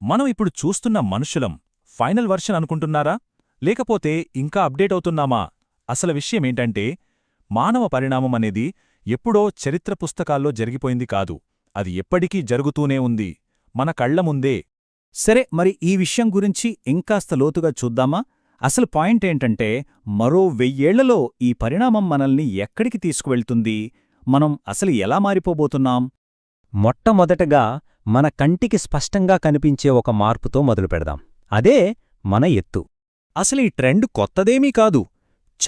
మనం ఇప్పుడు చూస్తున్న మనుషులం ఫైనల్ వర్షన్ అనుకుంటున్నారా? లేకపోతే ఇంకా అప్డేట్ అవుతున్నామా? అసలు విషయమేంటంటే మానవ పరిణామం అనేది ఎప్పుడో చరిత్ర పుస్తకాల్లో జరిగిపోయింది కాదు. అది ఎప్పటికీ జరుగుతూనే ఉంది. మన కళ్ళ ముందే. సరే మరి ఈ విషయం గురించి ఇంకాస్త లోతుగా చూద్దామా? అసలు పాయింట్ ఏంటంటే మరో వెయ్యేళ్ళలో ఈ పరిణామం మనల్ని ఎక్కడికి తీసుకువెళ్తుంది? మనం అసలు ఎలా మారిపోబోతున్నాం? మొట్టమొదటగా మన కంటికి స్పష్టంగా కనిపించే ఒక మార్పుతో మొదలుపెడదాం. అదే మన ఎత్తు. అసలు ఈ ట్రెండ్ కొత్తదేమీ కాదు.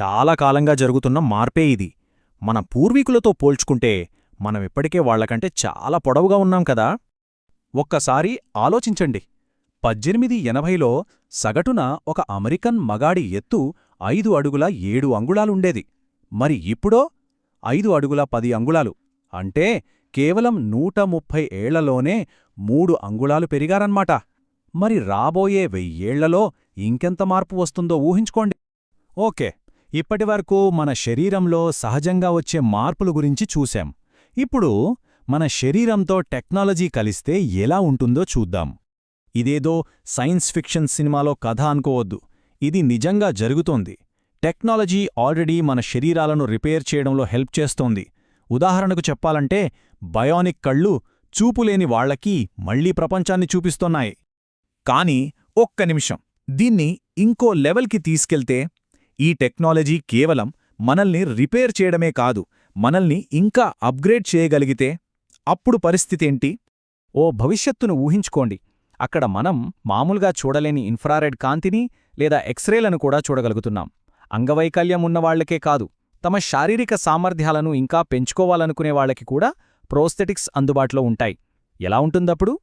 చాలా కాలంగా జరుగుతున్న మార్పే ఇది. మన పూర్వీకులతో పోల్చుకుంటే మనం ఇప్పటికే వాళ్ళకంటే చాలా పొడవుగా ఉన్నాం కదా? ఒక్కసారి ఆలోచించండి. పద్దెనిమిది ఎనభైలో సగటున ఒక అమెరికన్ మగాడి ఎత్తు ఐదు అడుగుల ఏడు అంగుళాలుండేది. మరి ఇప్పుడో? ఐదు అడుగుల పది అంగుళాలు. అంటే కేవలం నూట ముప్పై ఏళ్ళలోనే మూడు అంగుళాలు పెరిగారన్మాట. మరి రాబోయే వెయ్యేళ్ళలో ఇంకెంత మార్పు వస్తుందో ఊహించుకోండి. ఓకే ఇప్పటివరకు మన శరీరంలో సహజంగా వచ్చే మార్పుల గురించి చూశాం. ఇప్పుడు మన శరీరంతో టెక్నాలజీ కలిస్తే ఎలా ఉంటుందో చూద్దాం. ఇదేదో సైన్స్ ఫిక్షన్ సినిమాలో కథ అనుకోవద్దు. ఇది నిజంగా జరుగుతోంది. టెక్నాలజీ ఆల్రెడీ మన శరీరాలను రిపేర్ చేయడంలో హెల్ప్ చేస్తోంది. ఉదాహరణకు చెప్పాలంటే బయోనిక్ కళ్ళు చూపులేని వాళ్ళకి మళ్ళీ ప్రపంచాన్ని చూపిస్తున్నాయి. కాని ఒక్క నిమిషం దీన్ని ఇంకో లెవెల్కి తీసుకెళ్తే ఈ టెక్నాలజీ కేవలం మనల్ని రిపేర్ చేయడమే కాదు మనల్ని ఇంకా అప్గ్రేడ్ చేయగలిగితే అప్పుడు పరిస్థితేంటి ఓ భవిష్యత్తును ఊహించుకోండి అక్కడ మనం మామూలుగా చూడలేని ఇన్ఫ్రారెడ్ కాంతిని లేదా ఎక్స్రేలను కూడా చూడగలుగుతున్నాం. అంగవైకల్యం ఉన్నవాళ్ళకే కాదు తమ శారీరక సామర్థ్యాలను ఇంకా పెంచుకోవాలనుకునే వాళ్ళకి కూడా ప్రోస్థెటిక్స్ అందుబాటులో ఉంటాయి. ఎలా ఉంటుందప్పుడు?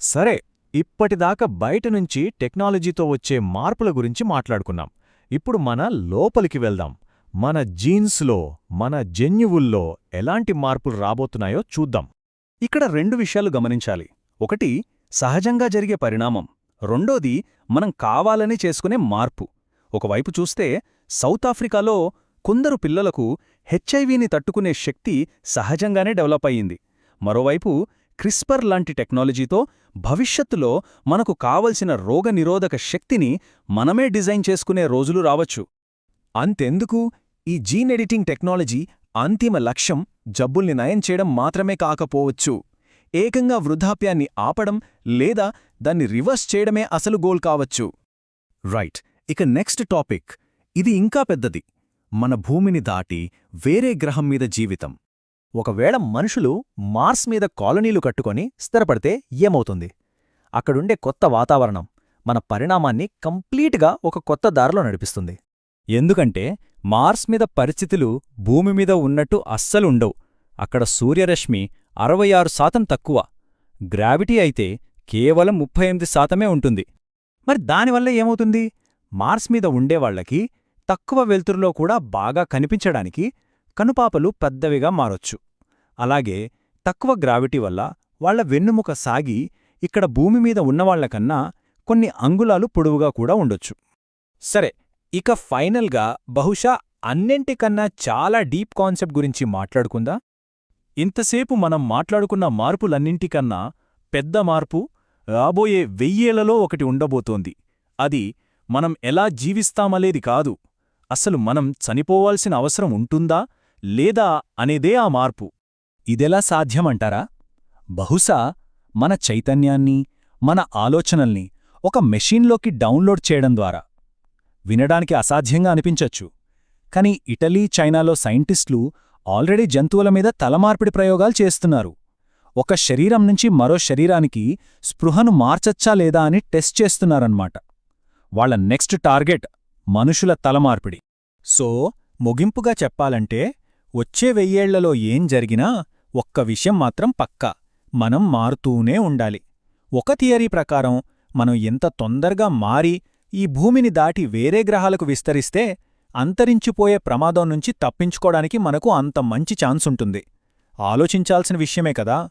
సరే ఇప్పటిదాకా బయట నుంచి టెక్నాలజీతో వచ్చే మార్పుల గురించి మాట్లాడుకున్నాం. ఇప్పుడు మన లోపలికి వెళ్దాం. మన జీన్స్లో మన జన్యువుల్లో ఎలాంటి మార్పులు రాబోతున్నాయో చూద్దాం. ఇక్కడ రెండు విషయాలు గమనించాలి. ఒకటి సహజంగా జరిగే పరిణామం. రెండోది మనం కావాలని చేసుకునే మార్పు. ఒకవైపు చూస్తే సౌత్ ఆఫ్రికాలో కొందరు పిల్లలకు హెచ్ఐవిని తట్టుకునే శక్తి సహజంగానే డెవలప్ అయ్యింది. మరోవైపు క్రిస్పర్ లాంటి టెక్నాలజీతో భవిష్యత్తులో మనకు కావలసిన రోగనిరోధక శక్తిని మనమే డిజైన్ చేసుకునే రోజులు రావచ్చు. అంతెందుకు? ఈ జీన్ ఎడిటింగ్ టెక్నాలజీ అంతిమ లక్ష్యం జబ్బుల్ని నయం చేయడం మాత్రమే కాకపోవచ్చు. ఏకంగా వృద్ధాప్యాన్ని ఆపడం లేదా దాన్ని రివర్స్ చేయడమే అసలు గోల్ కావచ్చు. రైట్. ఇక నెక్స్ట్ టాపిక్. ఇది ఇంకా పెద్దది. మన భూమిని దాటి వేరే గ్రహం మీద జీవితం. ఒకవేళ మనుషులు మార్స్ మీద కాలనీలు కట్టుకొని స్థిరపడితే ఏమవుతుంది? అక్కడుండే కొత్త వాతావరణం మన పరిణామాన్ని కంప్లీట్గా ఒక కొత్త దారిలో నడిపిస్తుంది. ఎందుకంటే మార్స్ మీద పరిస్థితులు భూమి మీద ఉన్నట్టు అస్సలుండవు అక్కడ సూర్యరశ్మి అరవై ఆరు శాతం తక్కువ. గ్రావిటీ అయితే కేవలం ముప్పై ఎనిమిది శాతమే ఉంటుంది. మరి దానివల్ల ఏమవుతుంది? మార్స్ మీద ఉండేవాళ్ళకి తక్కువ వెలుతురులో కూడా బాగా కనిపించడానికి కనుపాపలు పెద్దవిగా మారొచ్చు. అలాగే తక్కువ గ్రావిటీ వల్ల వాళ్ళ వెన్నుముక సాగి ఇక్కడ భూమి మీద ఉన్నవాళ్ళకన్నా కొన్ని అంగుళాలు పొడవుగా కూడా ఉండొచ్చు. సరే ఇక ఫైనల్గా బహుశా అన్నింటికన్నా చాలా డీప్ కాన్సెప్ట్ గురించి మాట్లాడుకుందా? ఇంతసేపు మనం మాట్లాడుకున్న మార్పులన్నింటికన్నా పెద్ద మార్పు రాబోయే వెయ్యేళ్ళలో ఒకటి ఉండబోతోంది. అది మనం ఎలా జీవిస్తామలేది కాదు. అసలు మనం చనిపోవాల్సిన అవసరం ఉంటుందా లేదా అనేదే ఆ మార్పు. ఇదెలా సాధ్యమంటారా? బహుశా మన చైతన్యాన్ని మన ఆలోచనల్ని ఒక మెషీన్లోకి డౌన్లోడ్ చేయడం ద్వారా. వినడానికి అసాధ్యంగా అనిపించొచ్చు. కాని ఇటలీ చైనాలో సైంటిస్టులు ఆల్రెడీ జంతువుల మీద తలమార్పిడి ప్రయోగాలు చేస్తున్నారు. ఒక శరీరం నుంచి మరో శరీరానికి స్పృహను మార్చచ్చా లేదా అని టెస్ట్ చేస్తున్నారన్నమాట. వాళ్ళ నెక్స్ట్ టార్గెట్ మనుషుల తలమార్పిడి. సో ముగింపుగా చెప్పాలంటే వచ్చే వెయ్యేళ్ళలో ఏం జరిగినా ఒక్క విషయం మాత్రం పక్కా. మనం మారుతూనే ఉండాలి. ఒక థియరీ ప్రకారం మనం ఎంత తొందరగా మారి ఈ భూమిని దాటి వేరే గ్రహాలకు విస్తరిస్తే అంతరించిపోయే ప్రమాదం నుంచి తప్పించుకోడానికి మనకు అంత మంచి ఛాన్సుంటుంది. ఆలోచించాల్సిన విషయమే కదా.